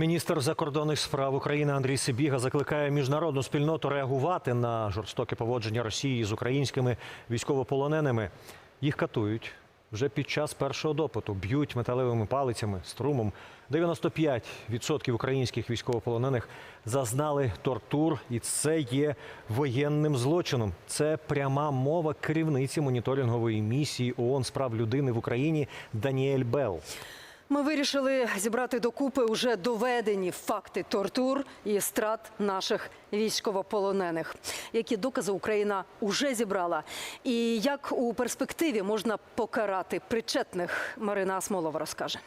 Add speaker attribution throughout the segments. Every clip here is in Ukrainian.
Speaker 1: Міністр закордонних справ України Андрій Сибіга закликає міжнародну спільноту реагувати на жорстоке поводження Росії з українськими військовополоненими. Їх катують вже під час першого допиту, б'ють металевими палицями, струмом. 95% українських військовополонених зазнали тортур, і це є воєнним злочином. Це пряма мова керівниці моніторингової місії ООН з прав людини в Україні Даніель Белл.
Speaker 2: Ми вирішили зібрати докупи уже доведені факти тортур і страт наших військовополонених. Які докази Україна уже зібрала, і як у перспективі можна покарати причетних, Марина Асмолова розкаже.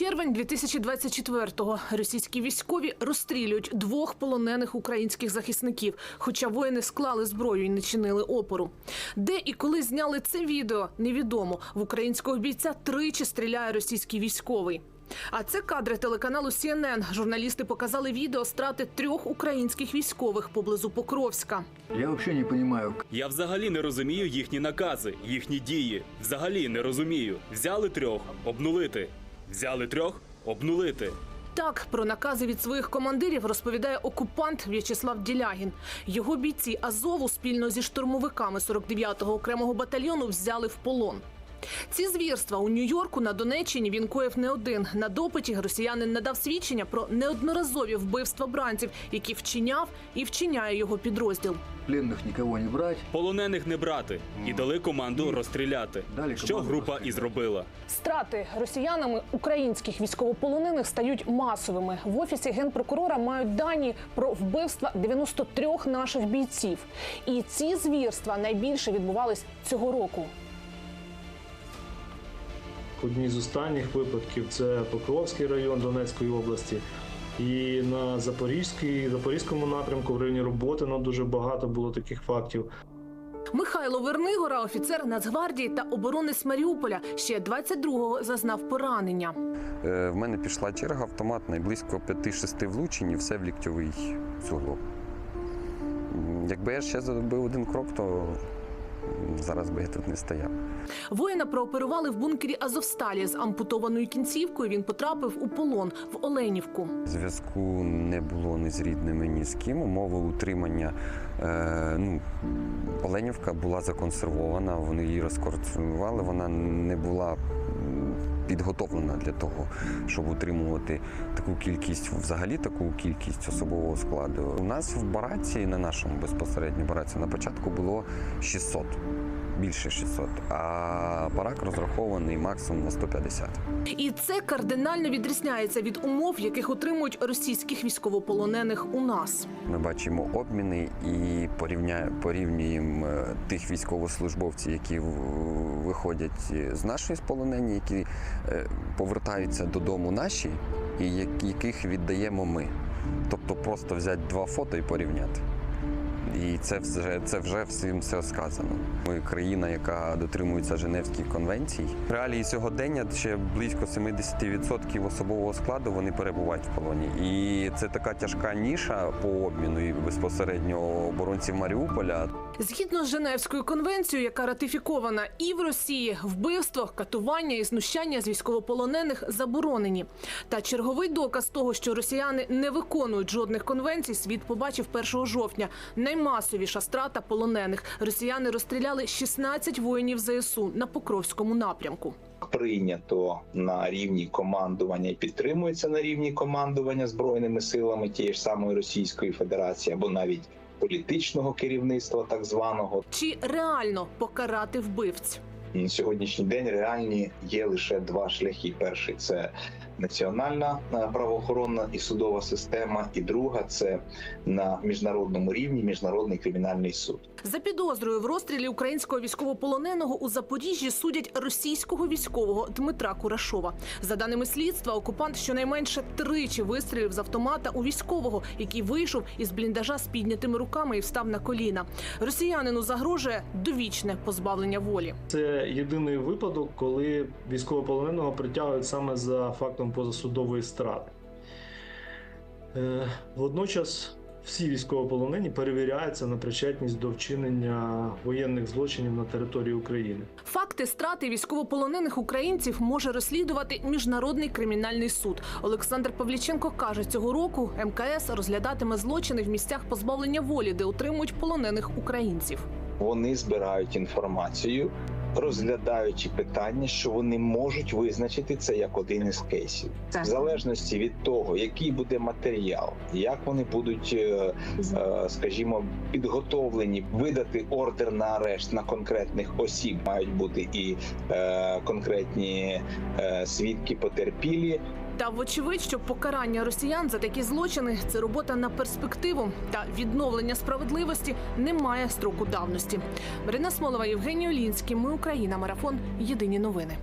Speaker 3: Червень 2024-го. Російські військові розстрілюють двох полонених українських захисників, хоча воїни склали зброю і не чинили опору. Де і коли зняли це відео, невідомо. В українського бійця тричі стріляє російський військовий. А це кадри телеканалу CNN. Журналісти показали відео страти трьох українських військових поблизу Покровська.
Speaker 4: Я вообще не понимаю,
Speaker 5: Я взагалі не розумію їхні накази, їхні дії. Взагалі не розумію. Взяли трьох обнулити. Взяли трьох обнулити.
Speaker 3: Так про накази від своїх командирів розповідає окупант В'ячеслав Ділягін. Його бійці Азову спільно зі штурмовиками 49-го окремого батальйону взяли в полон. Ці звірства у Нью-Йорку на Донеччині він коїв не один. На допиті росіянин надав свідчення про неодноразові вбивства бранців, які вчиняв і вчиняє його підрозділ.
Speaker 4: пленных никого не брать.
Speaker 5: Полонених не брати і дали команду розстріляти.
Speaker 4: Далі
Speaker 5: Що
Speaker 4: команду
Speaker 5: група і зробила.
Speaker 3: Страти росіянами українських військовополонених стають масовими. В офісі генпрокурора мають дані про вбивства 93 наших бійців. І ці звірства найбільше відбувались цього року.
Speaker 6: Одні з останніх випадків це Покровський район Донецької області. І на Запорізькій, Запорізькому напрямку в районі Роботино дуже багато було таких фактів.
Speaker 3: Михайло Вернигора, офіцер Нацгвардії та оборонець Маріуполя, ще 22-го зазнав поранення.
Speaker 7: Е, В мене пішла черга автоматна і близько 5-6 влучень і все в ліктьовий суглоб. Якби я ще зробив один крок, то зараз би я тут не стояв.
Speaker 3: Воїна прооперували в бункері Азовсталі з ампутованою кінцівкою. Він потрапив у полон в Оленівку.
Speaker 7: Зв'язку не було ні з рідними, ні з ким. Умови утримання. Е, ну, Оленівка була законсервована, вони її розконсервували, вона не була підготовлена для того, щоб утримувати таку кількість, взагалі таку кількість особового складу. У нас в бараці, на нашому безпосередньо бараці, на початку було 600. Більше 600, а барак розрахований максимум на 150.
Speaker 3: І це кардинально відрізняється від умов, яких отримують російських військовополонених у нас.
Speaker 7: Ми бачимо обміни і порівнюємо е, тих військовослужбовців, які виходять з нашої сполонені, які е, повертаються додому наші, і яких віддаємо ми. Тобто просто взяти два фото і порівняти. І це вже це вже всім все сказано. Ми країна, яка дотримується Женевських конвенцій. Реалії сьогодення ще близько 70% особового складу вони перебувають в полоні. І це така тяжка ніша по обміну і безпосередньо оборонців Маріуполя.
Speaker 3: Згідно з Женевською конвенцією, яка ратифікована і в Росії, вбивство, катування і знущання з військовополонених заборонені. Та черговий доказ того, що росіяни не виконують жодних конвенцій, світ побачив 1 жовтня. Наймасовіша страта полонених. Росіяни розстріляли 16 воїнів ЗСУ на Покровському напрямку.
Speaker 8: прийнято на рівні командування і підтримується на рівні командування збройними силами тієї ж самої Російської Федерації або навіть політичного керівництва, так званого
Speaker 3: Чи реально покарати вбивць?
Speaker 8: на сьогоднішній день реальні є лише два шляхи: перший це національна е, правоохоронна і судова система, і друга це на міжнародному рівні міжнародний кримінальний суд.
Speaker 3: За підозрою в розстрілі українського військовополоненого у Запоріжжі судять російського військового Дмитра Курашова. За даними слідства, окупант щонайменше тричі вистрілив з автомата у військового, який вийшов із бліндажа з піднятими руками і встав на коліна. Росіянину загрожує довічне позбавлення волі.
Speaker 6: Це єдиний випадок, коли військовополоненого притягують саме за фактом позасудової страти. Е, Водночас всі військовополонені перевіряються на причетність до вчинення воєнних злочинів на території України.
Speaker 3: Факти страти військовополонених українців може розслідувати міжнародний кримінальний суд. Олександр Павліченко каже, цього року МКС розглядатиме злочини в місцях позбавлення волі, де утримують полонених українців.
Speaker 8: Вони збирають інформацію, розглядаючи питання, що вони можуть визначити це як один із кейсів, в залежності від того, який буде матеріал, як вони будуть, е, е, скажімо, підготовлені видати ордер на арешт на конкретних осіб. Мають бути і е, конкретні свідки потерпілі,
Speaker 3: Та вочевидь, що покарання росіян за такі злочини це робота на перспективу та відновлення справедливості не має строку давності. Марина Смолова, Євгеній Олінський. Ми Україна. Марафон. Єдині новини.